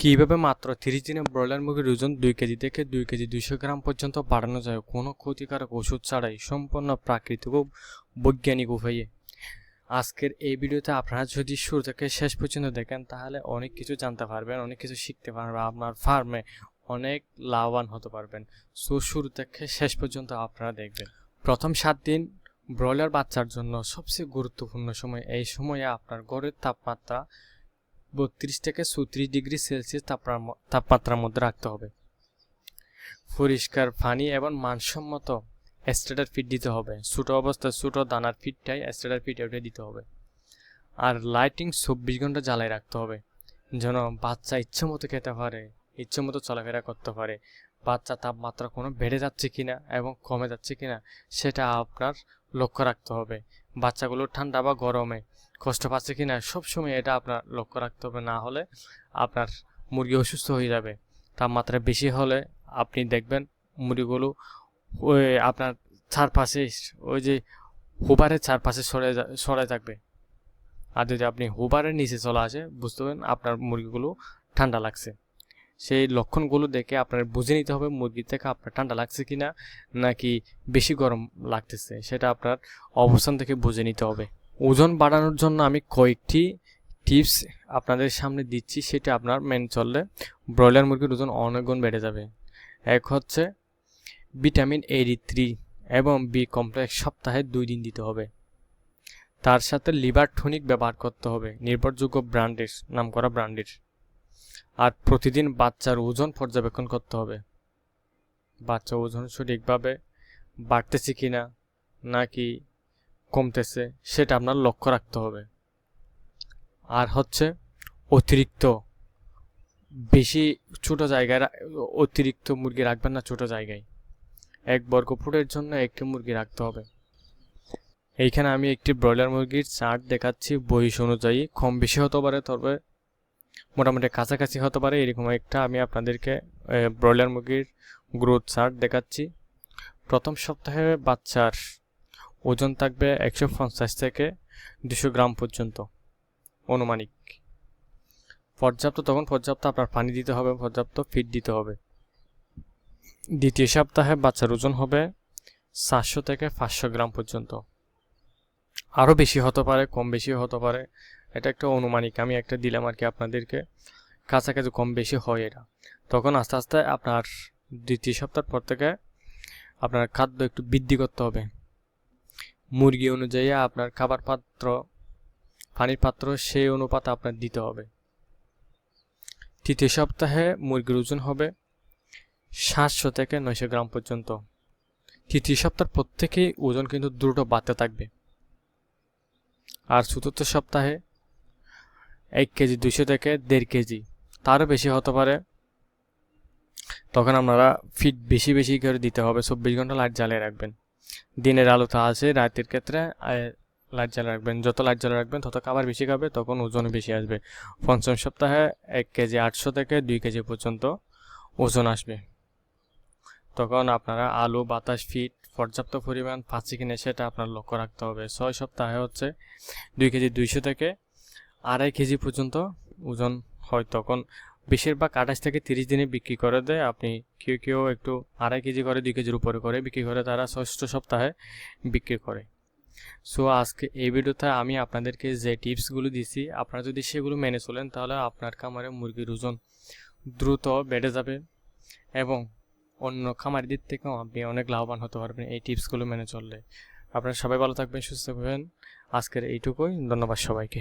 কীভাবে মাত্র তিরিশ দিনে ব্রয়লার মুরগির ওজন দুই কেজি থেকে দুই কেজি দুইশো গ্রাম পর্যন্ত বাড়ানো যায়? কোনো ক্ষতিকারক ওষুধ ছাড়াই সম্পূর্ণ প্রাকৃতিক ও বৈজ্ঞানিক উপায়ে। আজকের এই ভিডিওতে আপনারা যদি শুরু থেকে শেষ পর্যন্ত দেখেন, তাহলে অনেক কিছু জানতে পারবেন, অনেক কিছু শিখতে পারবেন আপনার ফার্মে অনেক লাভবান হতে পারবেন। সো, শুরু থেকে শেষ পর্যন্ত আপনারা দেখবেন। প্রথম সাত দিন ব্রয়লার বাচ্চার জন্য সবচেয়ে গুরুত্বপূর্ণ সময়। এই সময়ে আপনার গড়ের তাপমাত্রা বত্রিশ থেকে চৌত্রিশ ডিগ্রি সেলসিয়াস তাপমাত্রা তাপমাত্রার মধ্যে রাখতে হবে। পরিষ্কার পানি এবং মানসম্মত স্টেডার ফিট দিতে হবে। ছোটো অবস্থায় ছোটো দানার ফিটটাই স্টেডার ফিট ওটা দিতে হবে। আর লাইটিং চব্বিশ ঘণ্টা জ্বালাই রাখতে হবে। যেন বাচ্চা ইচ্ছে মতো খেতে পারে ইচ্ছে মতো চলাফেরা করতে পারে। বাচ্চা তাপমাত্রা কোনো বেড়ে যাচ্ছে কিনা এবং কমে যাচ্ছে কিনা, সেটা আপনার লক্ষ্য রাখতে হবে। বাচ্চাগুলো ঠান্ডা বা গরমে কষ্ট পাচ্ছে কি না সবসময় এটা আপনার লক্ষ্য রাখতে হবে। না হলে আপনার মুরগি অসুস্থ হয়ে যাবে। তাপমাত্রা বেশি হলে আপনি দেখবেন মুরগিগুলো ওই আপনার চারপাশে, ওই যে হুবারের চারপাশে সরে সরে থাকবে। আর যদি আপনি হুবারের নিচে চলে আসে, বুঝতে পারেন আপনার মুরগিগুলো ঠান্ডা লাগছে। সেই লক্ষণগুলো দেখে আপনার বুঝে নিতে হবে মুরগি থেকে আপনার ঠান্ডা লাগছে কি না নাকি বেশি গরম লাগতেছে, সেটা আপনার অবস্থান থেকে বুঝে নিতে হবে। ওজন বাড়ানোর জন্য আমি কয়েকটি টিপস আপনাদের সামনে দিচ্ছি, সেটা আপনার মেন চললে ব্রয়লার মুরগির ওজন অনেক গুণ বেড়ে যাবে। এক হচ্ছে ভিটামিন এডি থ্রি এবং বি কমপ্লেক্স সপ্তাহে দুই দিন দিতে হবে। তার সাথে লিভার টনিক ব্যবহার করতে হবে, নির্ভরযোগ্য ব্র্যান্ডের নাম করা ব্র্যান্ডের। আর প্রতিদিন বাচ্চার ওজন পর্যবেক্ষণ করতে হবে। বাচ্চা ওজন সঠিকভাবে বাড়তেছে কি না নাকি কমতেছে, সেটা আপনার লক্ষ্য রাখতে হবে। আর হচ্ছে অতিরিক্ত বেশি ছোট জায়গায় অতিরিক্ত মুরগি রাখবেন না ছোট জায়গায়। এক বর্গ ফুটের জন্য একটি মুরগি রাখতে হবে। এইখানে আমি একটি ব্রয়লার মুরগির চার্ট দেখাচ্ছি, বয়স অনুযায়ী কম বেশি হতে পারে, তবে মোটামুটি কাছাকাছি হতে পারে, এরকম একটা আমি আপনাদেরকে ব্রয়লার মুরগির গ্রোথ চার্ট দেখাচ্ছি। প্রথম সপ্তাহে বাচ্চার ওজন থাকবে একশো পঞ্চাশ থেকে দুশো গ্রাম পর্যন্ত অনুমানিক। পর্যাপ্ত, তখন পর্যাপ্ত আপনার পানি দিতে হবে, পর্যাপ্ত ফিড দিতে হবে। দ্বিতীয় সপ্তাহে বাচ্চার ওজন হবে সাতশো থেকে পাঁচশো গ্রাম পর্যন্ত। আরও বেশি হতে পারে, কম বেশি হতে পারে এটা একটা অনুমানিক। আমি একটা দিলাম আর কি আপনাদেরকে। কাছাকাছি কম বেশি হয় এটা। তখন আস্তে আস্তে আপনার দ্বিতীয় সপ্তাহ পর থেকে আপনার খাদ্য একটু বৃদ্ধি করতে হবে। মুরগি অনুযায়ী আপনার খাবার পাত্র, পানির পাত্র সেই অনুপাতে আপনার দিতে হবে। তৃতীয় সপ্তাহে মুরগির ওজন হবে সাতশো থেকে নয়শো গ্রাম পর্যন্ত। তৃতীয় সপ্তাহ প্রত্যেকেই ওজন কিন্তু দ্রুত বাড়তে থাকবে। আর চতুর্থ সপ্তাহে এক কেজি দুশো থেকে দেড় কেজি। তারও বেশি হতে পারে। তখন আপনারা ফিট বেশি বেশি করে দিতে হবে। চব্বিশ ঘণ্টা লাইট জ্বালিয়ে রাখবেন। দিনের আলো তো আছে রাতের ক্ষেত্রে লাইট জ্বালিয়ে রাখবেন। যত লাইট জ্বালিয়ে রাখবেন, তত খাবার বেশি খাবে, তখন ওজন বেশি আসবে। পঞ্চম সপ্তাহে এক কেজি আটশো থেকে দুই কেজি পর্যন্ত ওজন আসবে। তখন আপনারা আলু, বাতাস ফিট পর্যাপ্ত পরিমাণ পাচ্ছি কিনা সেটা আপনার লক্ষ্য রাখতে হবে। ছয় সপ্তাহে হচ্ছে দুই কেজি দুইশো থেকে আড়াই কেজি পর্যন্ত ওজন হয় তখন বেশিরভাগ আঠাশ থেকে তিরিশ দিনে বিক্রি করে দেয়। আপনি কেউ কেউ একটু আড়াই কেজি করে, দুই কেজির উপরে করে বিক্রি করে তারা ষষ্ঠ সপ্তাহে বিক্রি করে। সো, আজকে এই ভিডিওতে আমি আপনাদেরকে যে টিপসগুলো দিছি, আপনারা যদি সেগুলো মেনে চলেন, তাহলে আপনার খামারে মুরগির ওজন দ্রুত বেড়ে যাবে এবং অন্য খামারিদের থেকেও আপনি অনেক লাভবান হতে পারবেন এই টিপসগুলো মেনে চললে। আপনারা সবাই ভালো থাকবেন, সুস্থ থাকবেন। আজকের এইটুকুই। ধন্যবাদ সবাইকে।